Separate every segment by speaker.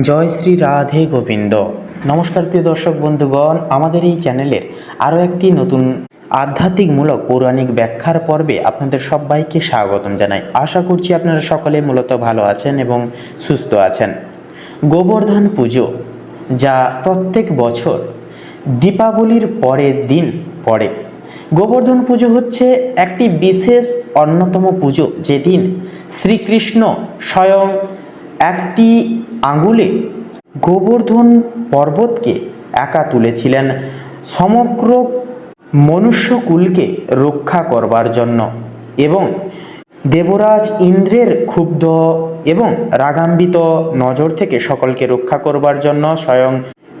Speaker 1: জয় শ্রী রাধে গোবিন্দ। নমস্কার প্রিয় দর্শক বন্ধুগণ, আমাদের এই চ্যানেলের আরও একটি নতুন আধ্যাত্মিকমূলক পৌরাণিক ব্যাখ্যার পর্বে আপনাদের সবাইকে স্বাগতম জানাই। আশা করছি আপনারা সকলে মূলত ভালো আছেন এবং সুস্থ আছেন। গোবর্ধন পুজো, যা প্রত্যেক বছর দীপাবলির পরের দিন পড়ে। গোবর্ধন পুজো হচ্ছে একটি বিশেষ অন্যতম পুজো, যেদিন শ্রীকৃষ্ণ স্বয়ং একটি আঙুলে গোবর্ধন পর্বতকে একা তুলেছিলেন। সমগ্র মনুষ্যকুলকে রক্ষা করবার জন্য এবং দেবরাজ ইন্দ্রের ক্ষুব্ধ এবং রাগাম্বিত নজর থেকে সকলকে রক্ষা করবার জন্য স্বয়ং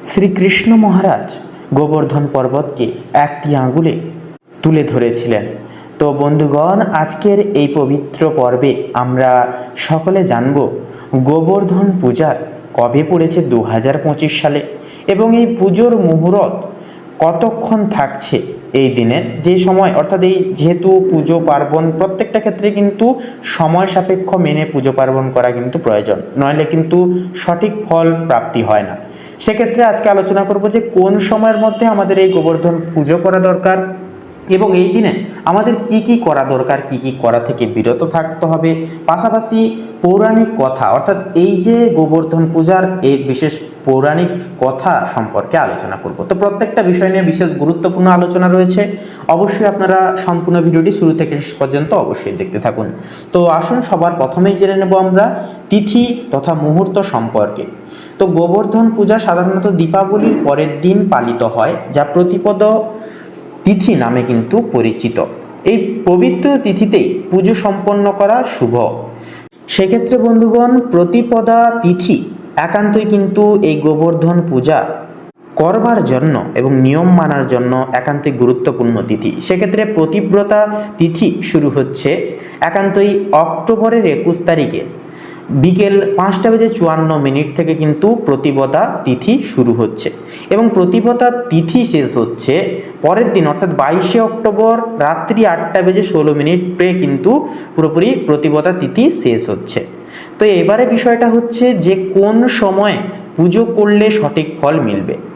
Speaker 1: শ্রীকৃষ্ণ মহারাজ গোবর্ধন পর্বতকে একটি আঙুলে তুলে ধরেছিলেন। তো বন্ধুগণ, আজকের এই পবিত্র পর্বে আমরা সকলে জানব গোবর্ধন পূজার কবে পড়েছে দু হাজার পঁচিশ সালে? এবং এই পুজোর মুহূর্ত কতক্ষণ থাকছে এই দিনে যে সময়, অর্থাৎ এই যেহেতু পুজো পার্বণ, প্রত্যেকটা ক্ষেত্রে কিন্তু সময় সাপেক্ষ মেনে পুজো পার্বণ করা কিন্তু প্রয়োজন। নইলে কিন্তু সঠিক ফল প্রাপ্তি হয় না। সেক্ষেত্রে আজকে আলোচনা করব যে কোন সময়ের মধ্যে আমাদের এই গোবর্ধন পুজো করা দরকার। এবং এই দিনে আমাদের কি কি করা দরকার, কি কি করা থেকে বিরত থাকতে হবে, পাশাপাশি পৌরাণিক কথা, অর্থাৎ এই যে গোবর্ধন পূজার এই বিশেষ পৌরাণিক কথা সম্পর্কে আলোচনা করব। তো প্রত্যেকটা বিষয় নিয়ে বিশেষ গুরুত্বপূর্ণ আলোচনা রয়েছে। অবশ্যই আপনারা সম্পূর্ণ ভিডিওটি শুরু থেকে শেষ পর্যন্ত অবশ্যই দেখতে থাকুন। তো আসুন সবার প্রথমেই জেনে নেব আমরা তিথি তথা মুহূর্ত সম্পর্কে। তো গোবর্ধন পূজা সাধারণত দীপাবলির পরের দিন পালিত হয়, যা প্রতিপদ তিথি নামে কিন্তু পরিচিত। এই পবিত্র তিথিতেই পুজো সম্পন্ন করা শুভ। সেক্ষেত্রে বন্ধুগণ, প্রতিপদা তিথি একান্তই কিন্তু এই গোবর্ধন পূজা করবার জন্য এবং নিয়ম মানার জন্য একান্তই গুরুত্বপূর্ণ তিথি। সেক্ষেত্রে প্রতিব্রতা তিথি শুরু হচ্ছে একান্তই অক্টোবরের একুশ তারিখে। বিকেল পাঁচটা বেজে চুয়ান্ন মিনিট থেকে কিন্তু প্রতিপদা তিথি শুরু হচ্ছে এবং প্রতিপদা তিথি শেষ হচ্ছে পরের দিন, অর্থাৎ বাইশে অক্টোবর রাত্রি আটটা বেজে ষোলো মিনিট মিনিটে কিন্তু পুরোপুরি প্রতিপদা তিথি শেষ হচ্ছে। তো এবারে বিষয়টা হচ্ছে যে কোন সময় পুজো করলে সঠিক ফল মিলবে।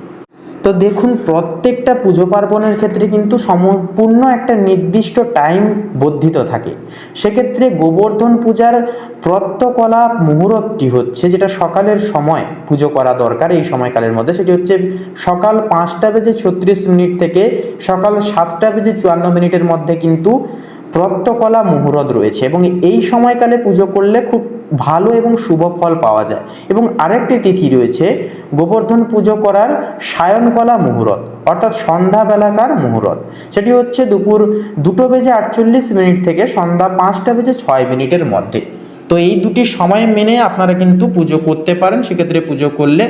Speaker 1: তো দেখুন, প্রত্যেকটা পুজো পার্বণের ক্ষেত্রে কিন্তু সম্পূর্ণ একটা নির্দিষ্ট টাইম বর্ধিত থাকে। সেক্ষেত্রে গোবর্ধন পূজার প্রত্যকলা মুহূর্তটি হচ্ছে যেটা সকালের সময় পুজো করা দরকার এই সময়কালের মধ্যে। সেটি হচ্ছে সকাল পাঁচটা বেজে ছত্রিশ মিনিট থেকে সকাল সাতটা বেজে চুয়ান্ন মিনিটের মধ্যে কিন্তু প্রত্যকলা মুহূর্ত রয়েছে এবং এই সময়কালে পুজো করলে খুব ভালো এবং শুভ ফল পাওয়া যায়। এবং আরেকটি তিথি রয়েছে, গোবর্ধন পুজো করার সায়নকলা মুহূর্ত, অর্থাৎ সন্ধ্যাবেলাকার মুহূর্ত। সেটি হচ্ছে দুপুর দুটো বেজে আটচল্লিশ মিনিট থেকে সন্ধ্যা পাঁচটা বেজে ছয় মিনিটের মধ্যে। তো এই দুটি সময় মেনে আপনারা কিন্তু পুজো করতে পারেন। সেক্ষেত্রে পুজো করলে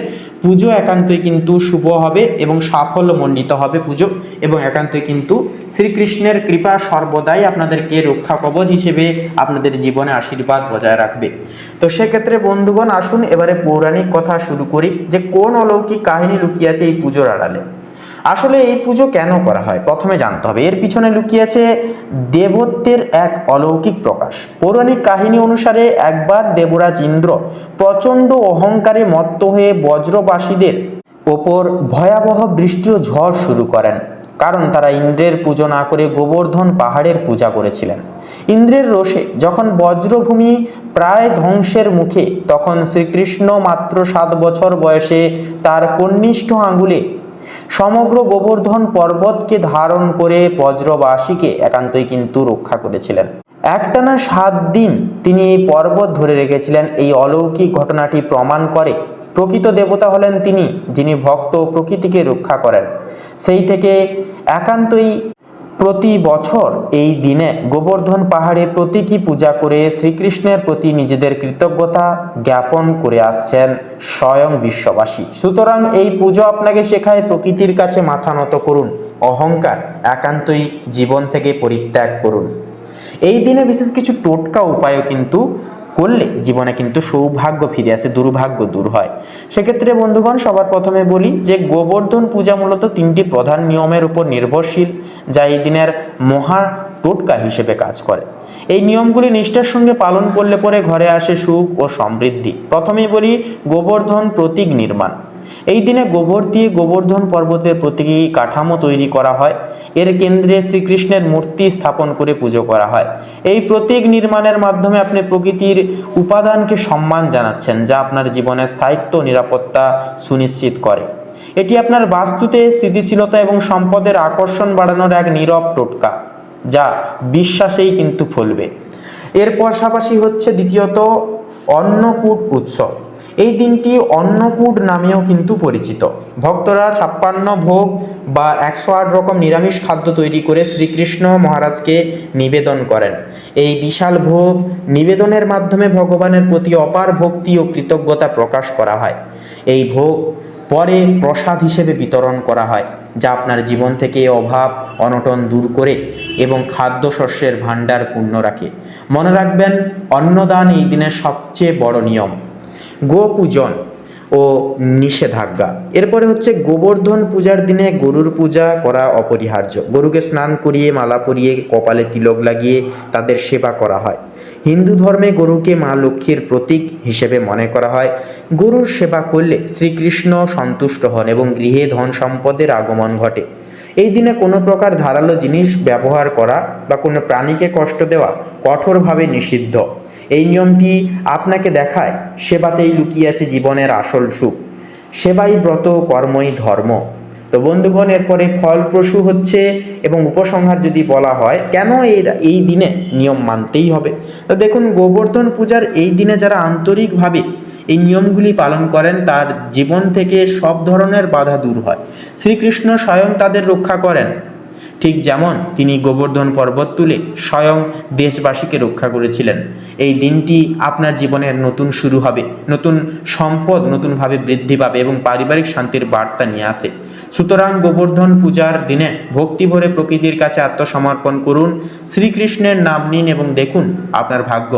Speaker 1: পুজো একান্তই কিন্তু শুভ হবে এবং সাফল্যমণ্ডিত হবে পুজো এবং একান্তই কিন্তু শ্রীকৃষ্ণের কৃপা সর্বদাই আপনাদেরকে রক্ষা কবচ হিসেবে আপনাদের জীবনে আশীর্বাদ বজায় রাখবে। তো সেক্ষেত্রে বন্ধুগণ, আসুন এবারে পৌরাণিক কথা শুরু করি যে কোন অলৌকিক কাহিনী লুকিয়ে আছে এই পুজোর আড়ালে। আসলে এই পুজো কেন করা হয়? প্রথমে জানতে হবে। এর পিছনে লুকিয়ে আছে দেবত্বের এক অলৌকিক প্রকাশ। পৌরাণিক কাহিনী অনুসারে একবার দেবরাজ ইন্দ্র প্রচণ্ড অহংকারে মত্ত হয়ে বজ্রবাসীদের ওপর ভয়াবহ বৃষ্টি ও ঝড় শুরু করেন। কারণ তারা ইন্দ্রের পুজো না করে গোবর্ধন পাহাড়ের পূজা করেছিলেন। ইন্দ্রের রোষে যখন বজ্রভূমি প্রায় ধ্বংসের মুখে, তখন শ্রীকৃষ্ণ মাত্র সাত বছর বয়সে তার কনিষ্ঠ আঙ্গুলে সমগ্র গোবর্ধন পর্বতকে ধারণ করে বজ্রবাসীকে একান্তই কিন্তু রক্ষা করেছিলেন। একটানা সাত দিন তিনি এই পর্বত ধরে রেখেছিলেন। এই অলৌকিক ঘটনাটি প্রমাণ করে প্রকৃত দেবতা হলেন তিনি, যিনি ভক্ত প্রকৃতিকে রক্ষা করেন। সেই থেকে একান্তই প্রতি বছর এই দিনে গোবর্ধন পাহাড়ে প্রতীকী পূজা করে শ্রীকৃষ্ণের প্রতি নিজেদের কৃতজ্ঞতা জ্ঞাপন করে আসছেন স্বয়ং বিশ্ববাসী। সুতরাং এই পুজো আপনাকে শেখায় প্রকৃতির কাছে মাথা নত করুন, অহংকার একান্তই জীবন থেকে পরিত্যাগ করুন। এই দিনে বিশেষ কিছু টোটকা উপায়ও কিন্তু করলে জীবনে কিন্তু সৌভাগ্য ফিরে আসে, দুর্ভাগ্য দূর হয়। সেক্ষেত্রে বন্ধুগণ, সবার প্রথমে বলি যে গোবর্ধন পূজা মূলত তিনটি প্রধান নিয়মের উপর নির্ভরশীল, যা এই দিনের মহা টোটকা হিসেবে কাজ করে। এই নিয়মগুলি নিষ্ঠার সঙ্গে পালন করলে পরে ঘরে আসে সুখ ও সমৃদ্ধি। প্রথমেই বলি গোবর্ধন প্রতীক নির্মাণ। এই দিনে গোবর দিয়ে গোবর্ধন পর্বতের প্রতীকী কাঠামো তৈরি করা হয়। এর কেন্দ্রে শ্রীকৃষ্ণের মূর্তি স্থাপন করে পুজো করা হয়। এই প্রতীক নির্মাণের মাধ্যমে আপনি প্রকৃতির উপাদানকে সম্মান জানাচ্ছেন, যা আপনার জীবনের স্থায়িত্ব, নিরাপত্তা সুনিশ্চিত করে। এটি আপনার বাস্তুতে স্থিতিশীলতা এবং সম্পদের আকর্ষণ বাড়ানোর এক নীরব টোটকা, যা বিশ্বাসেই কিন্তু ফলবে। এর পাশাপাশি হচ্ছে দ্বিতীয়ত অন্নকূট উৎসব। এই দিনটি অন্নকূট নামেও কিন্তু পরিচিত। ভক্তরা ছাপ্পান্ন ভোগ বা একশো আট রকম নিরামিষ খাদ্য তৈরি করে শ্রীকৃষ্ণ মহারাজকে নিবেদন করেন। এই বিশাল ভোগ নিবেদনের মাধ্যমে ভগবানের প্রতি অপার ভক্তি ও কৃতজ্ঞতা প্রকাশ করা হয়। এই ভোগ পরে প্রসাদ হিসেবে বিতরণ করা হয়, যা আপনার জীবন থেকে অভাব, অনটন দূর করে এবং খাদ্যশস্যের ভাণ্ডার পূর্ণ রাখে। মনে রাখবেন, অন্নদান এই দিনের সবচেয়ে বড় নিয়ম। গোপূজন ও নিষেধাজ্ঞা। এরপরে হচ্ছে গোবর্ধন পূজার দিনে গরুর পূজা করা অপরিহার্য। গরুকে স্নান করিয়ে, মালা পরিয়ে, কপালে তিলক লাগিয়ে তাদের সেবা করা হয়। হিন্দু ধর্মে গরুকে মা লক্ষ্মীর প্রতীক হিসেবে মনে করা হয়। গরুর সেবা করলে শ্রীকৃষ্ণ সন্তুষ্ট হন এবং গৃহে ধন সম্পদের আগমন ঘটে। এই দিনে কোনো প্রকার ধারালো জিনিস ব্যবহার করা বা কোনো প্রাণীকে কষ্ট দেওয়া কঠোরভাবে নিষিদ্ধ। এই নিয়মটি আপনাকে দেখায়, সেবাতেই লুকিয়ে আছে জীবনের আসল সুখ। সেবাই ব্রত, কর্মই ধর্ম। তো বন্ধুগণ, এরপরে ফলপ্রসূ হচ্ছে এবং উপসংহার যদি বলা হয়, কেন এই এই দিনে নিয়ম মানতেই হবে? তো দেখুন, গোবর্ধন পূজার এই দিনে যারা আন্তরিকভাবে এই নিয়মগুলি পালন করেন, তার জীবন থেকে সব ধরনের বাধা দূর হয়। শ্রীকৃষ্ণ স্বয়ং তাদের রক্ষা করেন। ঠিক যেমন তিনি গোবর্ধন পর্বত তুলে স্বয়ং দেশবাসীকে রক্ষা করেছিলেন। এই দিনটি আপনার জীবনের নতুন শুরু হবে, নতুন সম্পদ নতুনভাবে বৃদ্ধি পাবে এবং পারিবারিক শান্তির বার্তা নিয়ে আসে। সুতরাং গোবর্ধন পূজার দিনে ভক্তি ভরে প্রকৃতির কাছে আত্মসমর্পণ করুন, শ্রীকৃষ্ণের নাম নিন এবং দেখুন আপনার ভাগ্য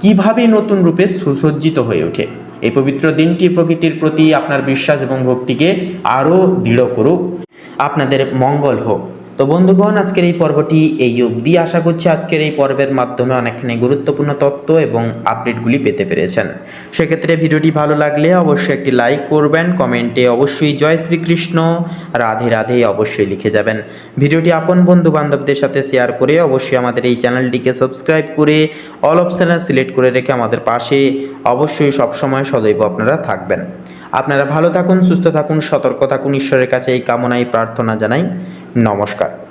Speaker 1: কীভাবে নতুন রূপে সুসজ্জিত হয়ে ওঠে। এই পবিত্র দিনটি প্রকৃতির প্রতি আপনার বিশ্বাস এবং ভক্তিকে আরও দৃঢ় করুক। আপনাদের মঙ্গল হোক। তো বন্ধুগণ, আজকের এই পর্বটি এই অবধি। আশা করছি আজকের এই পর্বের মাধ্যমে অনেকখানি গুরুত্বপূর্ণ তথ্য এবং আপডেটগুলি পেতে পেরেছেন। সেক্ষেত্রে ভিডিওটি ভালো লাগলে অবশ্যই একটি লাইক করবেন, কমেন্টে অবশ্যই জয় শ্রীকৃষ্ণ, রাধে রাধে অবশ্যই লিখে যাবেন। ভিডিওটি আপন বন্ধু বান্ধবদের সাথে শেয়ার করে অবশ্যই আমাদের এই চ্যানেলটিকে সাবস্ক্রাইব করে অল অপশানে সিলেক্ট করে রেখে আমাদের পাশে অবশ্যই সবসময় সদৈব আপনারা থাকবেন। আপনারা ভালো থাকুন, সুস্থ থাকুন, সতর্ক থাকুন, ঈশ্বরের কাছে এই কামনাই প্রার্থনা জানাই। নমস্কার।